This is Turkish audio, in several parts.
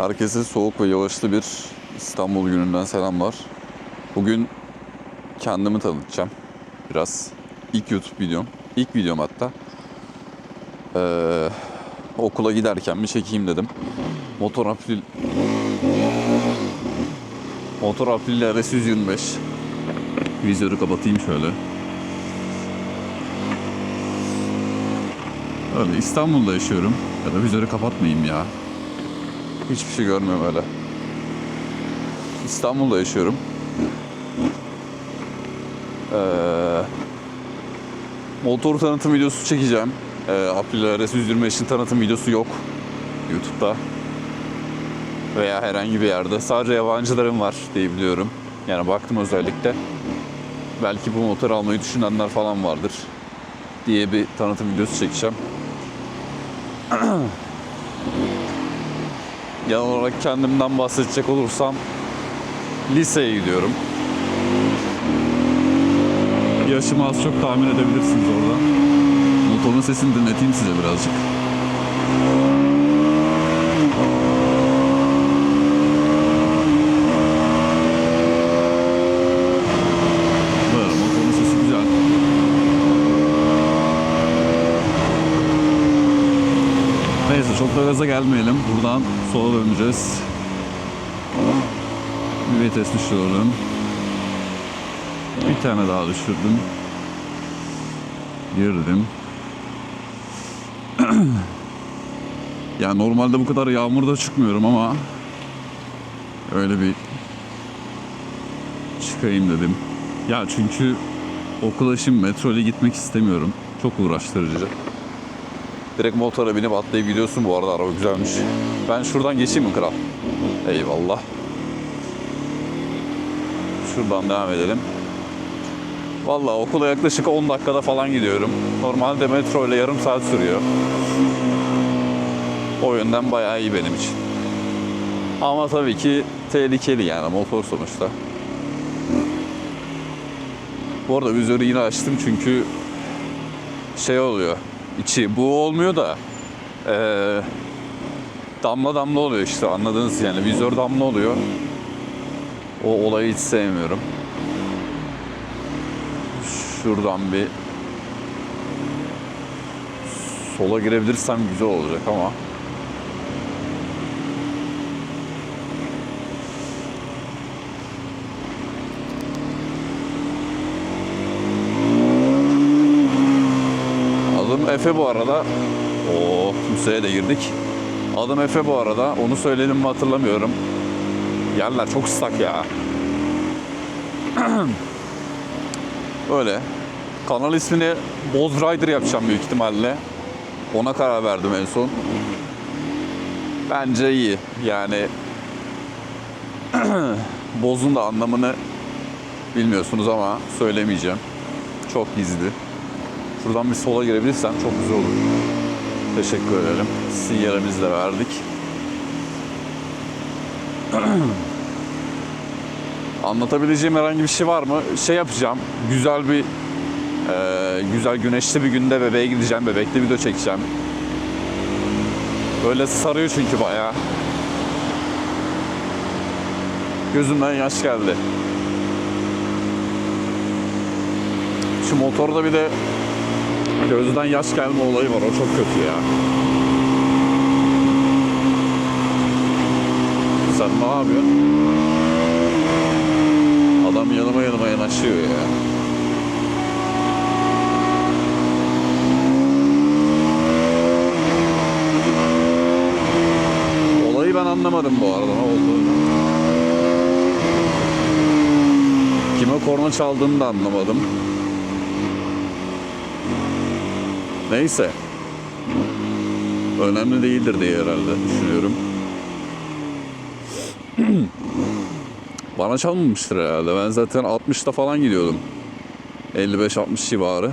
Herkese soğuk ve yağışlı bir İstanbul gününden selamlar. Bugün kendimi tanıtacağım biraz. İlk YouTube videom. İlk videom hatta. Ee, okula giderken bir çekeyim dedim. Motor April Motor April RS 125 Vizörü kapatayım şöyle. Öyle İstanbul'da yaşıyorum. Ya da vizörü kapatmayayım ya. Hiçbir şey görmüyorum öyle. İstanbul'da yaşıyorum. Ee, motor tanıtım videosu çekeceğim. Ee, April RS 125'in tanıtım videosu yok YouTube'da. Veya herhangi bir yerde. Sadece yabancılarım var diye biliyorum. Yani baktım özellikle. Belki bu motor almayı düşünenler falan vardır diye bir tanıtım videosu çekeceğim. Genel olarak kendimden bahsedecek olursam liseye gidiyorum. Yaşımı az çok tahmin edebilirsiniz orada. Motorun sesini dinleteyim size birazcık. Böyle motorun sesi güzel. Neyse çok da gaza gelmeyelim. Buradan sola döneceğiz. Bir vites düşürdüm. Bir tane daha düşürdüm. Girdim. yani normalde bu kadar yağmurda çıkmıyorum ama öyle bir çıkayım dedim. Ya çünkü okula şimdi metro ile gitmek istemiyorum. Çok uğraştırıcı. Direkt motora binip atlayıp gidiyorsun bu arada araba güzelmiş. Ben şuradan geçeyim mi kral? Eyvallah. Şuradan devam edelim. Vallahi okula yaklaşık 10 dakikada falan gidiyorum. Normalde metro ile yarım saat sürüyor. O yönden bayağı iyi benim için. Ama tabii ki tehlikeli yani motor sonuçta. Bu arada vizörü yine açtım çünkü şey oluyor. İçi bu olmuyor da eee, damla damla oluyor işte anladınız yani vizör damla oluyor. O olayı hiç sevmiyorum. Şuradan bir sola girebilirsem güzel olacak ama Efe bu arada. O Musa'ya da girdik. Adım Efe bu arada. Onu söyledim mi hatırlamıyorum. Yerler çok ıslak ya. Öyle. Kanal ismini Boz Rider yapacağım büyük ihtimalle. Ona karar verdim en son. Bence iyi. Yani Boz'un da anlamını bilmiyorsunuz ama söylemeyeceğim. Çok gizli. Şuradan bir sola girebilirsem çok güzel olur. Teşekkür ederim. Sinyalimizi de verdik. Anlatabileceğim herhangi bir şey var mı? Şey yapacağım. Güzel bir e, güzel güneşli bir günde bebeğe gideceğim. Bebekli video çekeceğim. Böyle sarıyor çünkü bayağı. Gözümden yaş geldi. Şu motorda bir de gözden yaş gelme olayı var. O çok kötü ya. Sen ne yapıyorsun? Adam yanıma yanıma yanaşıyor ya. Olayı ben anlamadım bu arada ne olduğunu. Kime korna çaldığını da anlamadım. Neyse. Önemli değildir diye herhalde düşünüyorum. Bana çalmamıştır herhalde. Ben zaten 60'ta falan gidiyordum. 55-60 civarı.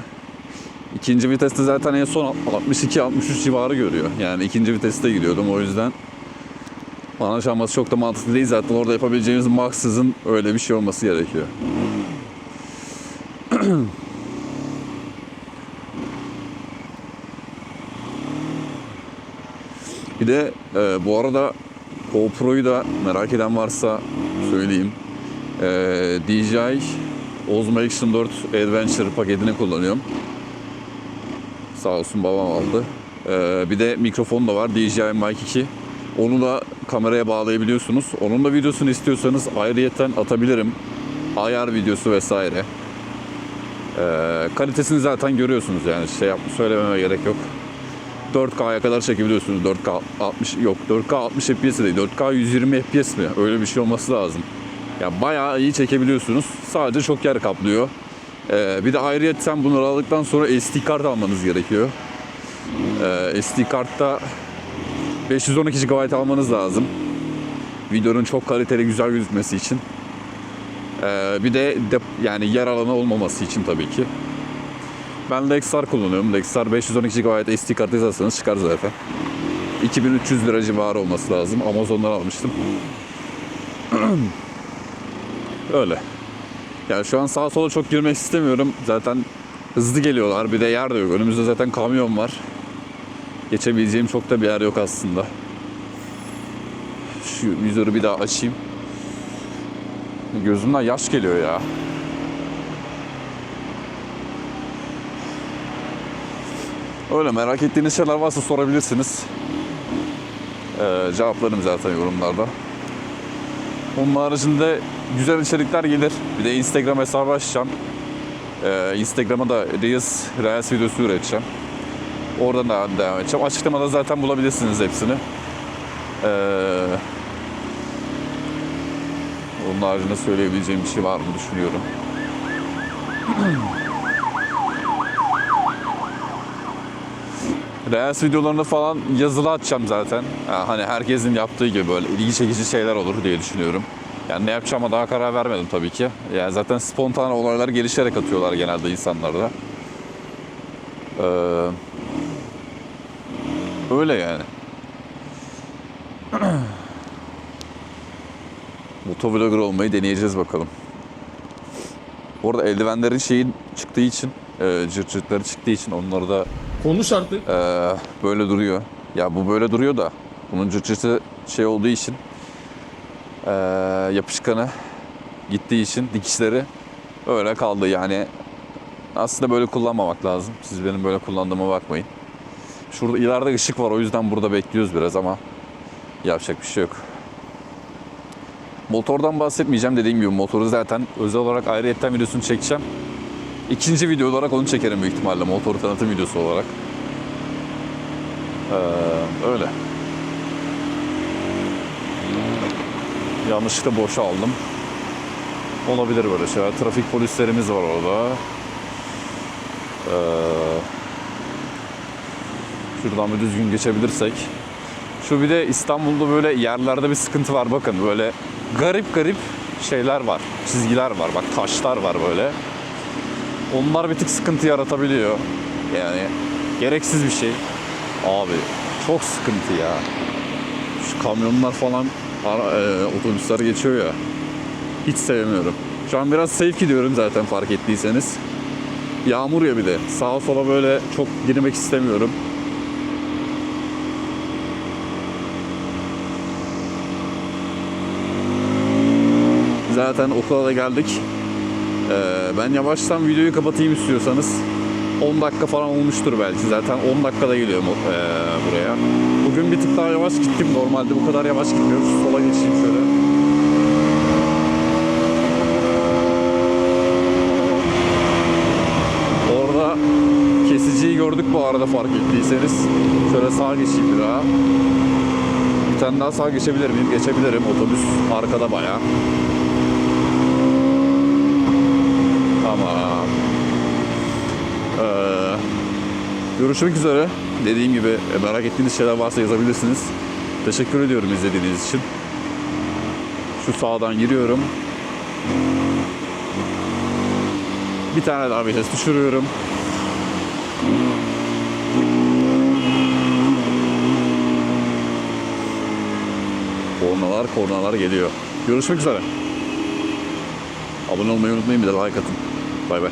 İkinci viteste zaten en son 62-63 civarı görüyor. Yani ikinci viteste gidiyordum o yüzden. Bana çalması çok da mantıklı değil zaten. Orada yapabileceğimiz maksızın öyle bir şey olması gerekiyor. Bir de e, bu arada GoPro'yu da merak eden varsa söyleyeyim. Ee, DJI Osmo Action 4 Adventure paketini kullanıyorum. Sağ olsun babam aldı. Ee, bir de mikrofon da var DJI Mic 2. Onu da kameraya bağlayabiliyorsunuz. Onun da videosunu istiyorsanız ayrıyetten atabilirim. Ayar videosu vesaire. Ee, kalitesini zaten görüyorsunuz yani şey yap, söylememe gerek yok. 4K'ya kadar çekebiliyorsunuz. 4K 60 yok 4K 60 FPS değil. 4K 120 FPS mi? Öyle bir şey olması lazım. Ya bayağı iyi çekebiliyorsunuz. Sadece çok yer kaplıyor. Ee, bir de ayrıyetten bunları aldıktan sonra SD kart almanız gerekiyor. Ee, SD kartta 512 GB almanız lazım. Videonun çok kaliteli güzel gözükmesi için. Ee, bir de dep- yani yer alanı olmaması için tabii ki. Ben Lexar kullanıyorum. Lexar 512 GB SD kart yazarsanız çıkar zaten. 2300 lira civarı olması lazım. Amazon'dan almıştım. Öyle. Yani şu an sağa sola çok girmek istemiyorum. Zaten hızlı geliyorlar. Bir de yer de yok. Önümüzde zaten kamyon var. Geçebileceğim çok da bir yer yok aslında. Şu vizörü bir daha açayım. Gözümden yaş geliyor ya. Öyle merak ettiğiniz şeyler varsa sorabilirsiniz. Ee, cevaplarım zaten yorumlarda. Onun haricinde güzel içerikler gelir. Bir de Instagram hesabı açacağım. Ee, Instagram'a da Reels, Reels videosu üreteceğim. Oradan da devam edeceğim. Açıklamada zaten bulabilirsiniz hepsini. Ee, onun haricinde söyleyebileceğim bir şey var mı düşünüyorum. Reels videolarını falan yazılı atacağım zaten. Yani hani herkesin yaptığı gibi böyle ilgi çekici şeyler olur diye düşünüyorum. Yani ne yapacağıma daha karar vermedim tabii ki. Yani zaten spontan olaylar gelişerek atıyorlar genelde insanlarda. Ee, öyle yani. Motovlogger olmayı deneyeceğiz bakalım. Bu arada eldivenlerin şeyi çıktığı için, e, cırt çıktığı için onları da Konuş artık. ee, böyle duruyor. Ya bu böyle duruyor da bunun cırcırtı şey olduğu için ee, yapışkanı gittiği için dikişleri öyle kaldı yani aslında böyle kullanmamak lazım. Siz benim böyle kullandığıma bakmayın. Şurada ileride ışık var o yüzden burada bekliyoruz biraz ama yapacak bir şey yok. Motordan bahsetmeyeceğim dediğim gibi motoru zaten özel olarak ayrıyetten videosunu çekeceğim. İkinci video olarak onu çekerim büyük ihtimalle motor tanıtım videosu olarak. Ee, öyle. Yanlışlıkla boşa aldım. Olabilir böyle şeyler. Trafik polislerimiz var orada. Ee, şuradan bir düzgün geçebilirsek. Şu bir de İstanbul'da böyle yerlerde bir sıkıntı var. Bakın böyle garip garip şeyler var. Çizgiler var. Bak taşlar var böyle. Onlar bir tık sıkıntı yaratabiliyor. Yani gereksiz bir şey. Abi çok sıkıntı ya. Şu kamyonlar falan ara, e, otobüsler geçiyor ya. Hiç sevmiyorum. Şu an biraz safe gidiyorum zaten fark ettiyseniz. Yağmur ya bir de. Sağa sola böyle çok girmek istemiyorum. Zaten okula da geldik. Ee, ben yavaştan videoyu kapatayım istiyorsanız. 10 dakika falan olmuştur belki. Zaten 10 dakikada geliyorum ee, buraya. Bugün bir tık daha yavaş gittim. Normalde bu kadar yavaş gitmiyorum. Şu sola geçeyim şöyle. Orada kesiciyi gördük bu arada fark ettiyseniz. Şöyle sağa geçeyim bir daha. Bir tane daha sağa geçebilir miyim? Geçebilirim. Otobüs arkada bayağı. Tamam. Ee, görüşmek üzere. Dediğim gibi e, merak ettiğiniz şeyler varsa yazabilirsiniz. Teşekkür ediyorum izlediğiniz için. Şu sağdan giriyorum. Bir tane daha vites düşürüyorum. Kornalar kornalar geliyor. Görüşmek üzere. Abone olmayı unutmayın bir de like atın. Bay bay.